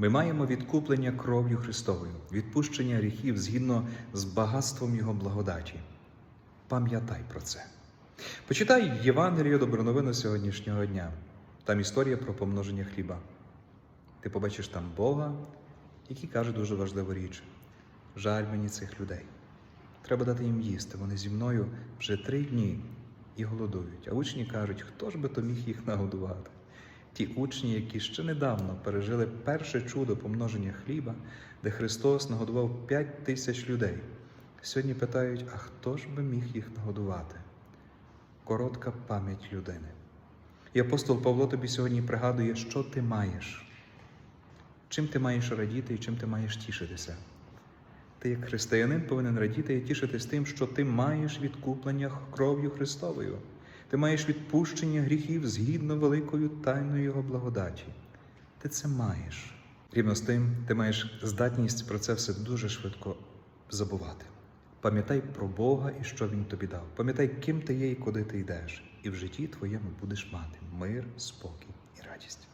Ми маємо відкуплення кров'ю Христовою, відпущення гріхів згідно з багатством Його благодаті. Пам'ятай про це. Почитай Євангелію доброновину сьогоднішнього дня. Там історія про помноження хліба. Ти побачиш там Бога, який каже дуже важливу річ: жаль мені цих людей. Треба дати їм їсти. Вони зі мною вже три дні і голодують. А учні кажуть, хто ж би то міг їх нагодувати? Ті учні, які ще недавно пережили перше чудо помноження хліба, де Христос нагодував п'ять тисяч людей. Сьогодні питають, а хто ж би міг їх нагодувати? Коротка пам'ять людини. І апостол Павло тобі сьогодні пригадує, що ти маєш, чим ти маєш радіти і чим ти маєш тішитися. Ти, як християнин, повинен радіти і тішитись тим, що ти маєш відкуплення кров'ю Христовою. Ти маєш відпущення гріхів згідно великою тайною Його благодаті. Ти це маєш. Рівно з тим, ти маєш здатність про це все дуже швидко забувати. Пам'ятай про Бога і що Він тобі дав. Пам'ятай, ким ти є і куди ти йдеш. І в житті твоєму будеш мати мир, спокій і радість.